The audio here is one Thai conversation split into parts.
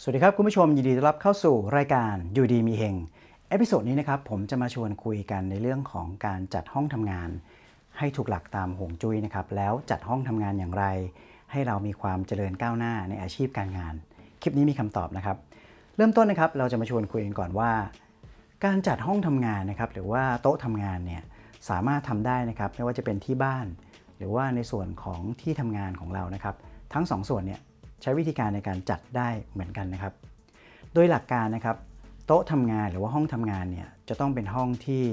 สวัสดีครับคุณผู้ชมยินดีต้อนรับเข้าสู่รายการอยู่ดีมีเฮงเอพิโซดนี้นะครับผมจะมาชวนคุยกันในเรื่องของการจัดห้องทำงาน ให้ถูกหลักตามหงจุ้ยนะครับแล้วจัดห้องทำงานอย่างไร ให้เรามีความเจริญก้าวหน้าในอาชีพการงาน คลิปนี้มีคำตอบนะครับ เริ่มต้นนะครับเราจะมาชวนคุยกันก่อนว่า การจัดห้องทำงานนะครับหรือว่าโต๊ะทำงานเนี่ยสามารถทำได้นะครับไม่ว่าจะเป็นที่บ้าน หรือว่าในส่วนของที่ทำงานของเรานะครับ ทั้งสองส่วนเนี่ย ใช้วิธีการในการจัดได้เหมือนกันนะครับ โดยหลักการนะครับ โต๊ะทำงานหรือว่าห้องทำงานเนี่ยจะต้องเป็นห้องที่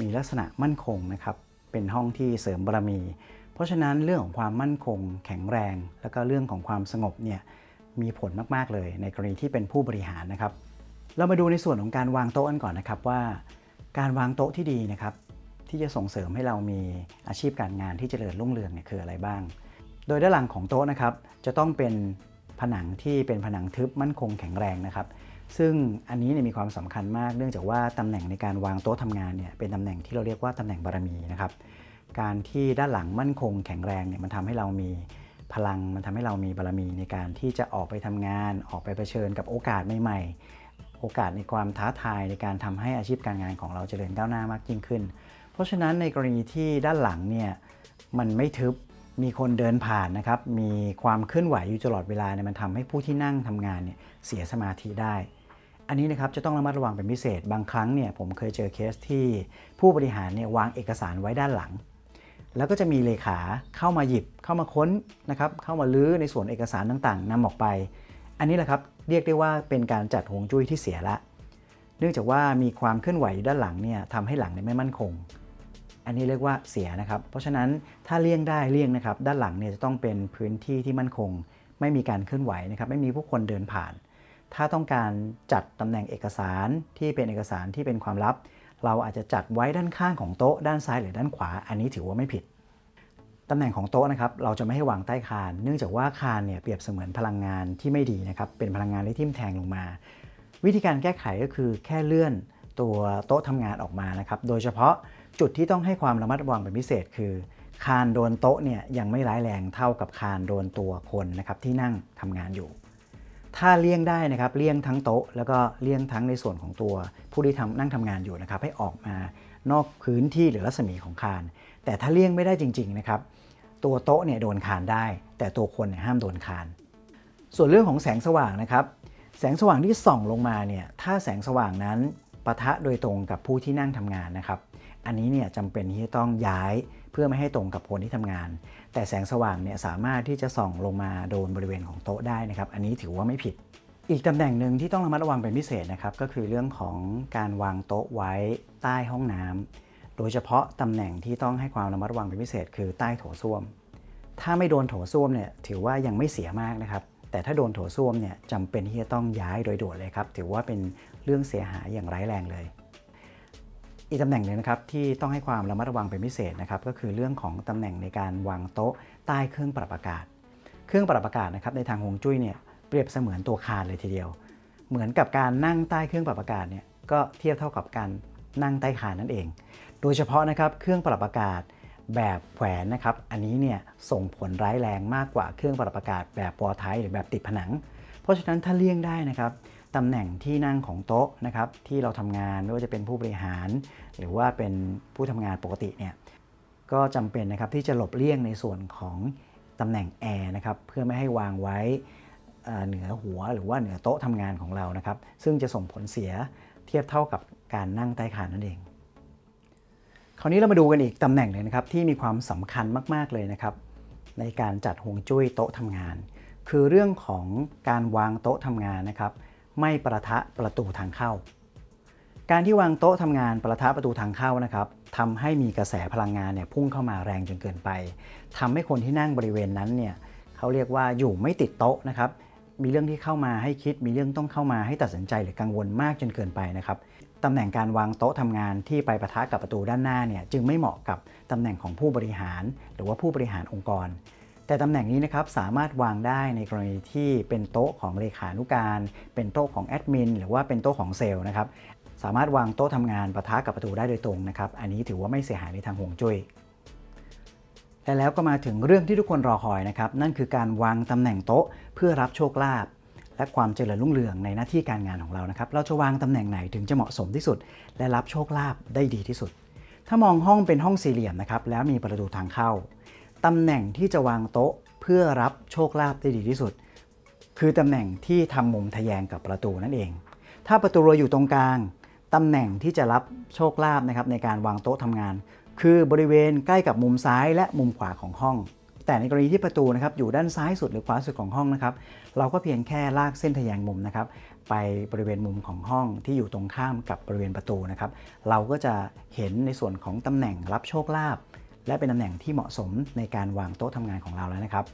มีลักษณะมั่นคงนะครับ เป็นห้องที่เสริมบารมี เพราะฉะนั้นเรื่องของความมั่นคง แข็งแรง แล้วก็เรื่องของความสงบเนี่ยมีผลมาก ๆ เลย ในกรณีที่เป็นผู้บริหารนะครับ เรามาดูในส่วนของการวางโต๊ะกันก่อนนะครับว่า การวางโต๊ะที่ดีนะครับ ที่จะส่งเสริมให้เรามีอาชีพการงานที่เจริญรุ่งเรืองเนี่ยคืออะไรบ้าง โดยด้านหลังของโต๊ะนะครับจะต้องเป็นผนังที่เป็นผนังทึบมั่นคงแข็งแรงนะครับ ซึ่งอันนี้เนี่ยมีความสำคัญมากเนื่องจากว่าตำแหน่งในการวางโต๊ะทำงานเนี่ยเป็นตำแหน่งที่เราเรียกว่าตำแหน่งบารมีนะครับ การที่ด้านหลังมั่นคงแข็งแรงเนี่ยมันทำให้เรามีพลังมันทำให้เรามีบารมีในการที่จะออกไปทำงาน ออกไปเผชิญกับโอกาสใหม่ๆ โอกาสในความท้าทายในการทำให้อาชีพการงานของเราเจริญก้าวหน้ามากยิ่งขึ้น เพราะฉะนั้นในกรณีที่ด้านหลังเนี่ยมันไม่ทึบ มีคนเดินผ่านนะครับ มีความเคลื่อนไหวอยู่ตลอดเวลาเนี่ยมันทำให้ผู้ที่นั่งทำงานเนี่ยเสียสมาธิได้ อันนี้นะครับจะต้องระมัดระวังเป็นพิเศษ บางครั้งเนี่ยผมเคยเจอเคสที่ผู้บริหารเนี่ยวางเอกสารไว้ด้านหลัง แล้วก็จะมีเลขาเข้ามาหยิบเข้ามาค้นนะครับเข้ามาลื้อในส่วนเอกสารต่างๆนำออกไป อันนี้แหละครับเรียกได้ว่าเป็นการจัดหวงจุ้ยที่เสียละ เนื่องจากว่ามีความเคลื่อนไหวด้านหลังเนี่ยทำให้หลังเนี่ยไม่มั่นคง อันนี้เรียกว่าเสียนะครับ เพราะฉะนั้นถ้าเลี่ยงได้เลี่ยงนะครับ ด้านหลังเนี่ยจะต้องเป็นพื้นที่ที่มั่นคง ไม่มีการเคลื่อนไหวนะครับ ไม่มีผู้คนเดินผ่าน ถ้าต้องการจัดตำแหน่งเอกสารที่เป็นเอกสารที่เป็นความลับ เราอาจจะจัดไว้ด้านข้างของโต๊ะด้านซ้ายหรือด้านขวา อันนี้ถือว่าไม่ผิดตำแหน่งของโต๊ะนะครับเราจะไม่ให้วางใต้คาน เนื่องจากว่าคานเนี่ยเปรียบเสมือนพลังงานที่ไม่ดีนะครับ เป็นพลังงานที่ทิ่มแทงลงมา วิธีการแก้ไขก็คือแค่เลื่อนตัวโต๊ะทำงานออกมานะครับ โดยเฉพาะ จุดที่ต้องให้ความระมัดระวังเป็นพิเศษคือ คานโดนโต๊ะเนี่ยยังไม่ร้ายแรงเท่ากับคานโดนตัวคนนะครับที่นั่งทำงานอยู่ ถ้าเลี่ยงได้นะครับเลี่ยงทั้งโต๊ะ แล้วก็เลี่ยงทั้งในส่วนของตัว ผู้ที่ทำนั่งทำงานอยู่นะครับให้ออกมานอกพื้นที่หรือรัศมีของคาน แต่ถ้าเลี่ยงไม่ได้จริงๆนะครับตัวโต๊ะเนี่ยโดนคานได้ แต่ตัวคนเนี่ยห้ามโดนคาน ส่วนเรื่องของแสงสว่างนะครับแสงสว่างที่ส่องลงมาเนี่ยถ้าแสงสว่างนั้นปะทะโดยตรงกับผู้ที่นั่งทำงานนะครับ อันนี้เนี่ยจำเป็นที่จะต้องย้ายเพื่อไม่ให้ตรงกับคนที่ทำงาน แต่แสงสว่างเนี่ยสามารถที่จะส่องลงมาโดนบริเวณของโต๊ะได้นะครับ อันนี้ถือว่าไม่ผิด อีกตำแหน่งหนึ่งที่ต้องระมัดระวังเป็นพิเศษนะครับก็คือเรื่องของการวางโต๊ะไว้ใต้ห้องน้ำโดยเฉพาะตำแหน่งที่ต้องให้ความระมัดระวังเป็นพิเศษ คือใต้โถส้วม ถ้าไม่โดนโถส้วมเนี่ยถือว่ายังไม่เสียมากนะครับแต่ถ้าโดนโถส้วมเนี่ยจำเป็นที่จะต้องย้ายโดยด่วนเลยครับ ถือว่าเป็นเรื่องเสียหายอย่างร้ายแรงเลย อีกตำแหน่งหนึ่งนะครับที่ต้องให้ความระมัดระวังเป็นพิเศษนะครับก็คือเรื่องของตำแหน่งในการวางโต๊ะใต้เครื่องปรับอากาศ เครื่องปรับอากาศนะครับในทางฮวงจุ้ยเนี่ยเปรียบเสมือนตัวคานเลยทีเดียว เหมือนกับการนั่งใต้เครื่องปรับอากาศเนี่ยก็เทียบเท่ากับการนั่งใต้คานนั่นเอง โดยเฉพาะนะครับเครื่องปรับอากาศแบบแขวนนะครับอันนี้เนี่ยส่งผลร้ายแรงมากกว่าเครื่องปรับอากาศแบบวอลไทหรือแบบติดผนัง เพราะฉะนั้นถ้าเลี่ยงได้นะครับ ตำแหน่งที่นั่งของโต๊ะนะครับที่เราทำงานไม่ว่าจะเป็นผู้บริหาร หรือว่าเป็นผู้ทำงานปกติเนี่ยก็จำเป็นนะครับที่จะหลบเลี่ยงในส่วนของตำแหน่งแอร์นะครับเพื่อไม่ให้วางไว้เหนือหัวหรือว่าเหนือโต๊ะทำงานของเรานะครับ ซึ่งจะส่งผลเสียเทียบเท่ากับการนั่งใต้คานนั่นเอง คราวนี้เรามาดูกันอีกตำแหน่งหนึ่งนะครับที่มีความสำคัญมาก ๆ เลยนะครับ ในการจัดฮวงจุ้ยโต๊ะทำงาน คือเรื่องของการวางโต๊ะทำงานนะครับ ไม่ประทะประตูทางเข้า การที่วางโต๊ะทำงานประทะประตูทางเข้านะครับทำให้มีกระแสพลังงานเนี่ยพุ่งเข้ามาแรงจนเกินไปทำให้คนที่นั่งบริเวณนั้นเนี่ยเขาเรียกว่าอยู่ไม่ติดโต๊ะนะครับมีเรื่องที่เข้ามาให้คิด มีเรื่องต้องเข้ามาให้ตัดสินใจหรือกังวลมากจนเกินไปนะครับตำแหน่งการวางโต๊ะทำงานที่ไปประทะกับประตูด้านหน้าเนี่ยจึงไม่เหมาะกับตำแหน่งของผู้บริหาร หรือว่าผู้บริหารองค์กร แต่ตำแหน่งนี้นะครับสามารถวางได้ในกรณีที่เป็นโต๊ะของเลขานุการ เป็นโต๊ะของแอดมินหรือว่าเป็นโต๊ะของเซลล์นะครับสามารถวางโต๊ะทำงานปะทะกับประตูได้โดยตรงนะครับอันนี้ถือว่าไม่เสียหายในทางห่วงจุ้ยและแล้วก็มาถึงเรื่องที่ทุกคนรอคอยนะครับนั่นคือการวางตำแหน่งโต๊ะเพื่อรับโชคลาภและความเจริญรุ่งเรืองในหน้าที่การงานของเรานะครับ เราจะวางตำแหน่งไหนถึงจะเหมาะสมที่สุด และรับโชคลาภได้ดีที่สุด ถ้ามองห้องเป็นห้องสี่เหลี่ยมนะครับแล้วมีประตูทางเข้า ตำแหน่งที่จะวางโต๊ะเพื่อรับโชคลาภได้ดีที่สุด คือตำแหน่งที่ทำมุมทะแยงกับประตูนั่นเอง ถ้าประตูเราอยู่ตรงกลางตำแหน่งที่จะรับโชคลาภนะครับในการวางโต๊ะทำงาน คือบริเวณใกล้กับมุมซ้ายและมุมขวาของห้อง แต่ในกรณีที่ประตูนะครับอยู่ด้านซ้ายสุดหรือขวาสุดของห้องนะครับเราก็เพียงแค่ลากเส้นทะแยงมุมนะครับไปบริเวณมุมของห้องที่อยู่ตรงข้ามกับบริเวณประตูนะครับเราก็จะเห็นในส่วนของตำแหน่งรับโชคลาภ และเป็นตำแหน่งที่เหมาะสมในการวางโต๊ะทำงานของเราแล้วนะครับ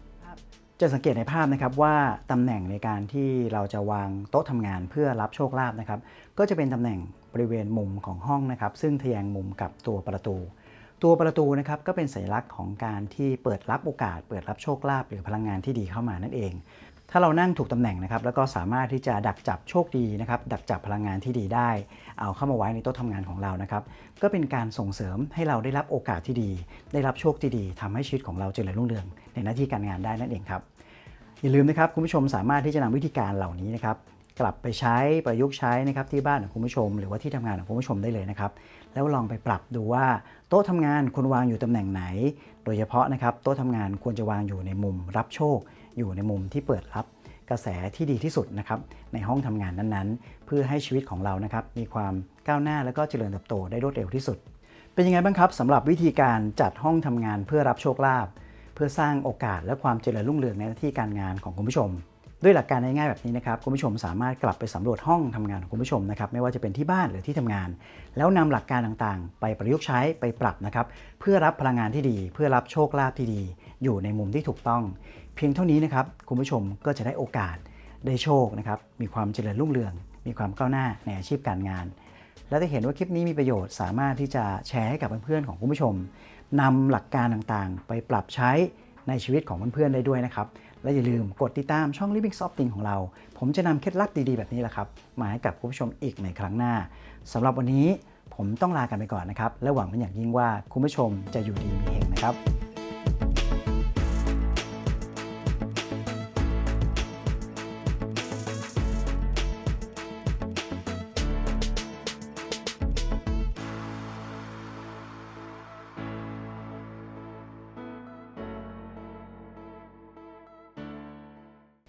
จะสังเกตในภาพนะครับว่าตำแหน่งในการที่เราจะวางโต๊ะทำงานเพื่อรับโชคลาภนะครับ ก็จะเป็นตำแหน่งบริเวณมุมของห้องนะครับ ซึ่งทะแยงมุมกับตัวประตู ตัวประตูนะครับก็เป็นสัญลักษณ์ของการที่เปิดรับโอกาส เปิดรับโชคลาภหรือพลังงานที่ดีเข้ามานั่นเอง ถ้าเรานั่งถูกตำแหน่งนะครับแล้วก็สามารถที่จะดักจับโชคดีนะครับดักจับพลังงานที่ดีได้ เอาเข้ามาไว้ในโต๊ะทำงานของเรานะครับก็เป็นการส่งเสริมให้เราได้รับโอกาสที่ดี ได้รับโชคที่ดีทำให้ชีวิตของเราเจริญรุ่งเรือง ในหน้าที่การงานได้นั่นเองครับอย่าลืมนะครับคุณผู้ชมสามารถที่จะนำวิธีการเหล่านี้นะครับกลับไปใช้ประยุกต์ใช้นะครับที่บ้านของคุณผู้ชม หรือว่าที่ทำงานของคุณผู้ชมได้เลยนะครับแล้วลองไปปรับดูว่าโต๊ะทำงานควรวางอยู่ตำแหน่งไหน โดยเฉพาะนะครับโต๊ะทำงานควรจะวางอยู่ในมุมรับโชค อยู่ในมุมที่เปิดรับกระแสที่ดีที่สุดนะครับในห้องทำงานนั้นๆ เพื่อให้ชีวิตของเรานะครับมีความก้าวหน้าและก็เจริญเติบโตได้รวดเร็วที่สุด เป็นยังไงบ้างครับสำหรับวิธีการจัดห้องทำงานเพื่อรับโชคลาภเพื่อสร้างโอกาสและความเจริญรุ่งเรืองในหน้าที่การงานของคุณผู้ชม ด้วยหลักการง่ายๆแบบนี้นะครับคุณผู้ชมสามารถกลับไปสำรวจห้องทำงานของคุณผู้ชมนะครับไม่ว่าจะเป็นที่บ้านหรือที่ทำงาน แล้วนำหลักการต่างๆ ไปประยุกต์ใช้ไปปรับนะครับเพื่อรับพลังงานที่ดี เพื่อรับโชคลาภที่ดี อยู่ในมุมที่ถูกต้อง เพียงเท่านี้นะครับคุณผู้ชมก็จะได้โอกาสได้โชคนะครับมีความเจริญรุ่งเรือง มีความก้าวหน้าในอาชีพการงาน และถ้าเห็นว่าคลิปนี้มีประโยชน์สามารถที่จะแชร์ให้กับเพื่อนๆของคุณผู้ชมนำหลักการต่างๆ ไปปรับใช้ในชีวิตของเพื่อนๆได้ด้วยนะครับ และอย่าลืมกดติดตามช่อง Living Soft Thing ของเรา ผมจะนำเคล็ดลับดีๆแบบนี้แหละครับ มาให้กับคุณผู้ชมอีกในครั้งหน้าสำหรับวันนี้ผมต้องลากันไปก่อนนะครับ และหวังเป็นอย่างยิ่งว่าคุณผู้ชมจะอยู่ดีมีเฮงนะครับ